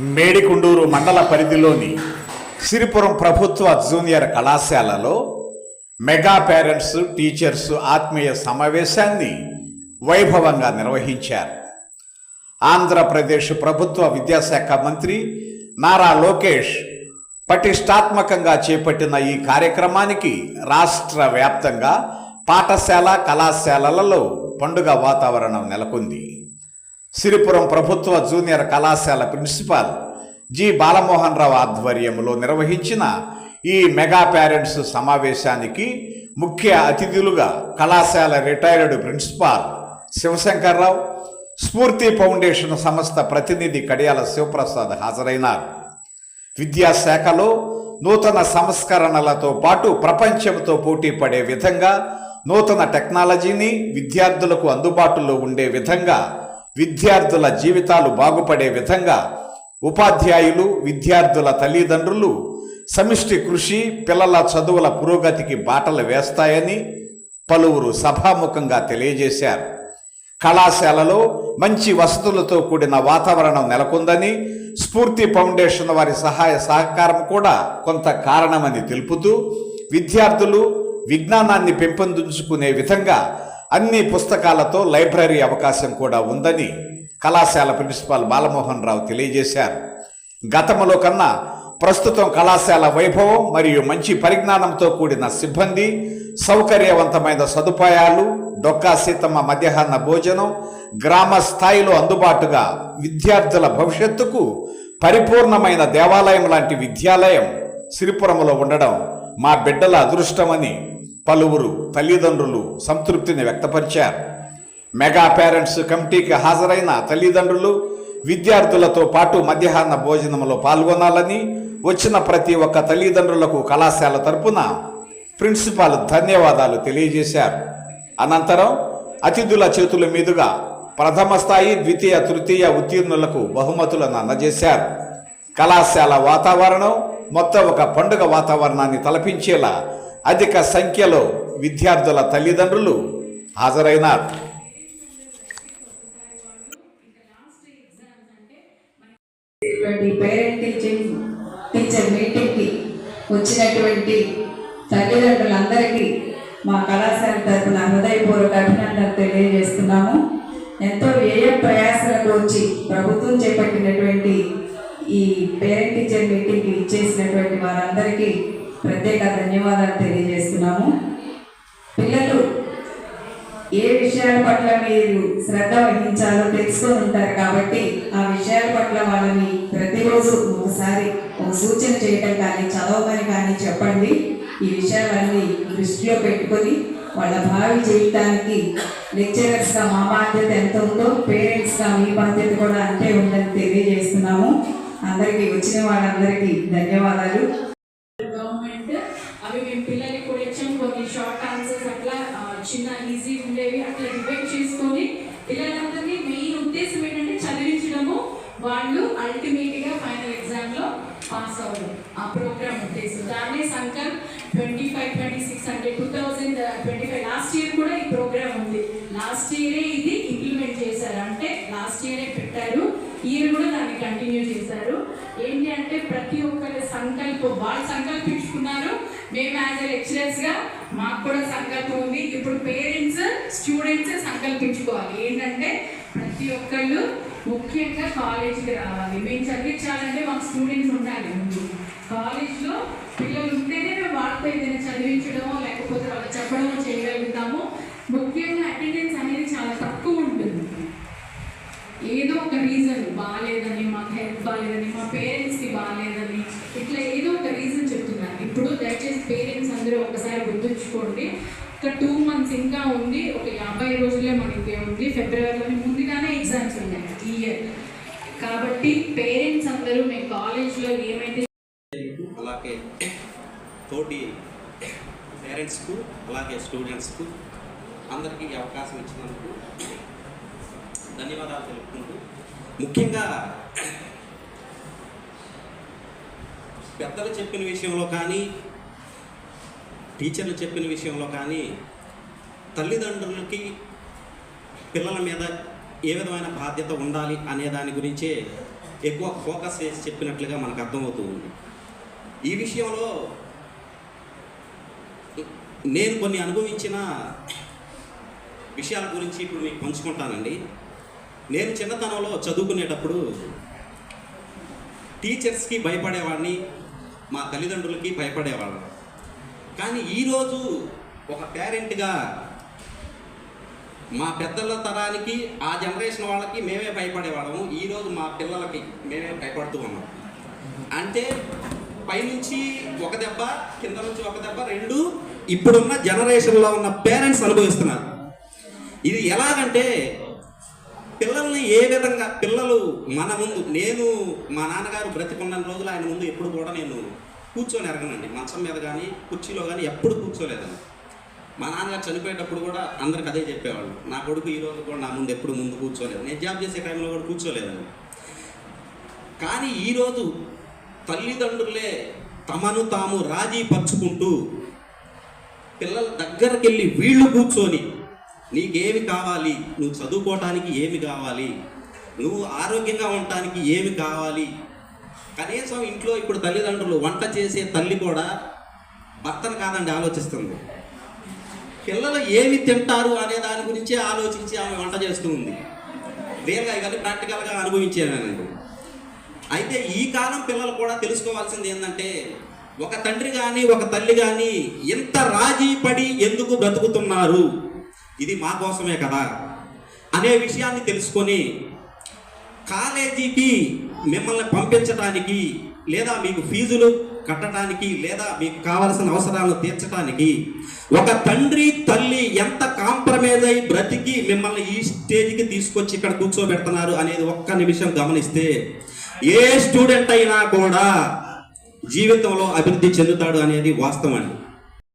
మేడికుండూరు మండల పరిధిలోని సిరిపురం ప్రభుత్వ జూనియర్ కళాశాలలో మెగా పేరెంట్స్ టీచర్స్ ఆత్మీయ సమావేశాన్ని వైభవంగా నిర్వహించారు. ఆంధ్రప్రదేశ్ ప్రభుత్వ విద్యాశాఖ మంత్రి నారా లోకేష్ పటిష్టాత్మకంగా చేపట్టిన ఈ కార్యక్రమానికి రాష్ట్ర వ్యాప్తంగా పాఠశాల కళాశాలలలో పండుగ వాతావరణం నెలకొంది. సిరిపురం ప్రభుత్వ జూనియర్ కళాశాల ప్రిన్సిపాల్ జి బాలమోహన్ రావు ఆధ్వర్యంలో నిర్వహించిన ఈ మెగా పేరెంట్స్ సమావేశానికి ముఖ్య అతిథులుగా కళాశాల రిటైర్డ్ ప్రిన్సిపాల్ శివశంకర్రావు స్ఫూర్తి ఫౌండేషన్ సంస్థ ప్రతినిధి కడియాల శివప్రసాద్ హాజరైనారు. విద్యాశాఖలో నూతన సంస్కరణలతో పాటు ప్రపంచంతో పోటీ పడే విధంగా నూతన టెక్నాలజీని విద్యార్థులకు అందుబాటులో ఉండే విధంగా విద్యార్థుల జీవితాలు బాగుపడే విధంగా ఉపాధ్యాయులు విద్యార్థుల తల్లిదండ్రులు సమిష్టి కృషి పిల్లల చదువుల పురోగతికి బాటలు వేస్తాయని పలువురు సభాముఖంగా తెలియజేశారు. కళాశాలలో మంచి వసతులతో కూడిన వాతావరణం నెలకొందని స్ఫూర్తి ఫౌండేషన్ వారి సహాయ సహకారం కూడా కొంత కారణమని తెలుపుతూ విద్యార్థులు విజ్ఞానాన్ని పెంపొందించుకునే విధంగా అన్ని పుస్తకాలతో లైబ్రరీ అవకాశం కూడా ఉందని కళాశాల ప్రిన్సిపాల్ బాలమోహన్ రావు తెలియజేశారు. గతంలో కన్నా ప్రస్తుతం కళాశాల వైభవం మరియు మంచి పరిజ్ఞానంతో కూడిన సిబ్బంది సౌకర్యవంతమైన సదుపాయాలు డొక్కా సీతమ్మ మధ్యాహ్న భోజనం గ్రామ స్థాయిలో అందుబాటుగా విద్యార్థుల భవిష్యత్తుకు పరిపూర్ణమైన దేవాలయం లాంటి విద్యాలయం సిరిపురంలో ఉండడం మా బిడ్డల అదృష్టమని పలువురు తల్లిదండ్రులు సంతృప్తిని వ్యక్తపరిచారు. మెగా పేరెంట్స్ కమిటీకి హాజరైన తల్లిదండ్రులు విద్యార్థులతో పాటు మధ్యాహ్న భోజనంలో పాల్గొనాలని వచ్చిన ప్రతి ఒక్క తల్లిదండ్రులకు కళాశాల తరపున ప్రిన్సిపాల్ ధన్యవాదాలు తెలియజేశారు. అనంతరం అతిథుల చేతుల మీదుగా ప్రథమ స్థాయి ద్వితీయ తృతీయ ఉత్తీర్ణులకు బహుమతులను అందజేశారు. కళాశాల వాతావరణం మొత్తం ఒక పండుగ వాతావరణాన్ని తలపించేలా అధిక సంఖ్యలో విద్యార్థుల తల్లిదండ్రులు హాజరైనారు. ఇటువంటి టీచర్ మీటింగ్కి వచ్చినటువంటి తల్లిదండ్రులందరికీ మా కళాశాల తరఫున హృదయపూర్వక అభినందనలు తెలియజేస్తున్నాము. ఎంతో వ్యయ ప్రయాసాలకు వచ్చి ప్రభుత్వం చేపట్టినటువంటి ఈ పేరెంట్ టీచర్ మీటింగ్కి ఇచ్చేసినటువంటి వారందరికీ ప్రత్యేక ధన్యవాదాలు తెలియజేస్తున్నాము. పిల్లలు ఏ విషయాల పట్ల మీరు శ్రద్ధ వహించాలో తెలుసుకొని ఉంటారు కాబట్టి ఆ విషయాల పట్ల వాళ్ళని ప్రతిరోజు ఒకసారి ఒక సూచన చేయటం కానీ చదవమని కానీ చెప్పండి. ఈ విషయాలన్నీ దృష్టిలో పెట్టుకొని వాళ్ళ భావి జీవితానికి లెక్చరర్స్గా మా బాధ్యత ఎంత ఉందో పేరెంట్స్గా మీ బాధ్యత కూడా అంతే ఉందని తెలియజేస్తున్నాము. అందరికీ వచ్చిన వాళ్ళందరికీ ధన్యవాదాలు. ఉండేవి చేసుకొని పిల్లలందరినీ మెయిన్ ఉద్దేశం ఏంటంటే చదివించడము. వాళ్ళు అల్టిమేట్గా ఫైనల్ ఎగ్జామ్లో పాస్ అవ్వడం ఆ ప్రోగ్రామ్ ఉద్దేశం. దాన్నే Sankalp twenty five twenty six అంటే two thousand twenty five last year కూడా ఈ ప్రోగ్రామ్ ఉంది. లాస్ట్ ఇయరే ఇది ఇంప్లిమెంట్ చేశారు. అంటే లాస్ట్ ఇయరే పెట్టారు. ఇయర్ కూడా దాన్ని కంటిన్యూ చేశారు. ఏంటి అంటే ప్రతి ఒక్కరి సంకల్పం వాళ్ళు సంకల్పించుకున్నారు. మేము యాజ్ ఎ లెక్చరర్స్గా మాకు కూడా సంకల్పం స్టూడెంట్సే సంకల్పించుకోవాలి. ఏంటంటే ప్రతి ఒక్కళ్ళు ముఖ్యంగా కాలేజీకి రావాలి. మేము చదివించాలంటే మాకు స్టూడెంట్స్ ఉండాలి ముందు. కాలేజ్లో పిల్లలు ఉంటేనే మేము వాళ్ళతో ఏదైనా చదివించడమో లేకపోతే వాళ్ళు చెప్పడమో చేయగలుగుతాము. ముఖ్యంగా అటెండెన్స్ అనేది చాలా తక్కువ ఉంటుంది. ఏదో ఒక రీజన్ బాగాలేదని మాకు హెల్త్ బాగాలేదని మా పేరెంట్స్కి బాగాలేదని ఇట్లా ఏదో ఒక రీజన్ చెప్తున్నారు. ఇప్పుడు దయచేసి పేరెంట్స్ అందరూ ఒకసారి గుర్తుంచుకోండి. ఇంకా టూ మంత్స్ ఇంకా ఉంది ఒక యాభై రోజులే మనకి ఉంది. ఫిబ్రవరిలోనే ముందుగానే ఎగ్జామ్స్ ఉన్నాయి ఈ ఇయర్ కాబట్టి పేరెంట్స్ అందరూ మీ కాలేజ్లో ఏమైతే అలాగే తోటి పేరెంట్స్కు అలాగే స్టూడెంట్స్కు అందరికీ అవకాశం ఇచ్చినందుకు ధన్యవాదాలు తెలుపుకుంటూ ముఖ్యంగా పెద్దలు చెప్పిన విషయంలో కానీ టీచర్లు చెప్పిన విషయంలో కానీ తల్లిదండ్రులకి పిల్లల మీద ఏ విధమైన బాధ్యత ఉండాలి అనే దాని గురించే ఎక్కువ ఫోకస్ చేసి చెప్పినట్లుగా మనకు అర్థమవుతూ ఉంది. ఈ విషయంలో నేను కొన్ని అనుభవించిన విషయాల గురించి ఇప్పుడు మీకు పంచుకుంటానండి. నేను చిన్నతనంలో చదువుకునేటప్పుడు టీచర్స్కి భయపడేవాడిని మా తల్లిదండ్రులకి భయపడేవాళ్ళం. కానీ ఈరోజు ఒక పేరెంట్గా మా పెద్దల తరానికి ఆ జనరేషన్ వాళ్ళకి మేమే భయపడేవాళ్ళము. ఈరోజు మా పిల్లలకి మేమే భయపడుతూ ఉన్నాం. అంటే పైనుంచి ఒక దెబ్బ కింద నుంచి ఒక దెబ్బ రెండు ఇప్పుడున్న జనరేషన్లో ఉన్న పేరెంట్స్ అనుభవిస్తున్నారు. ఇది ఎలాగంటే పిల్లల్ని ఏ విధంగా పిల్లలు మన ముందు నేను మా నాన్నగారు బ్రతికున్న రోజులు ఆయన ముందు ఎప్పుడు కూడా నేను కూర్చొని ఎరగనండి. మంచం మీద కానీ కుర్చీలో కానీ ఎప్పుడు కూర్చోలేదండి. మా నాన్నగారు చనిపోయేటప్పుడు కూడా అందరికి అదే చెప్పేవాళ్ళు. నా కొడుకు ఈ రోజు కూడా నా ముందు ఎప్పుడు ముందు కూర్చోలేదు. నేను జాబ్ చేసే టైంలో కూడా కూర్చోలేదండి. కానీ ఈరోజు తల్లిదండ్రులే తమను తాము రాజీ పరుచుకుంటూ పిల్లల దగ్గరికి వెళ్ళి వీళ్ళు కూర్చొని నీకేమి కావాలి? నువ్వు చదువుకోవటానికి ఏమి కావాలి? నువ్వు ఆరోగ్యంగా ఉండటానికి ఏమి కావాలి? కనీసం ఇంట్లో ఇప్పుడు తల్లిదండ్రులు వంట చేసే తల్లి కూడా భర్తను కాదండి ఆలోచిస్తుంది. పిల్లలు ఏమి తింటారు అనే దాని గురించే ఆలోచించి ఆమె వంట చేస్తూ ఉంది. రియల్గా ఇవన్నీ ప్రాక్టికల్గా అనుభవించానండి అయితే ఈ కాలం పిల్లలు కూడా తెలుసుకోవాల్సింది ఏంటంటే ఒక తండ్రి కానీ ఒక తల్లి కానీ ఎంత రాజీ పడి ఎందుకు బ్రతుకుతున్నారు? ఇది మా కోసమే కదా. అనే విషయాన్ని తెలుసుకొని కాలేజీకి మిమ్మల్ని పంపించడానికి లేదా మీకు ఫీజులు కట్టడానికి లేదా మీకు కావలసిన అవసరాలను తీర్చడానికి ఒక తండ్రి తల్లి ఎంత కాంప్రమైజ్ అయి బ్రతికి మిమ్మల్ని ఈ స్టేజ్కి తీసుకొచ్చి ఇక్కడ కూర్చోబెడుతున్నారు అనేది ఒక్క నిమిషం గమనిస్తే ఏ స్టూడెంట్ అయినా కూడా జీవితంలో అభివృద్ధి చెందుతాడు అనేది వాస్తవం అండి.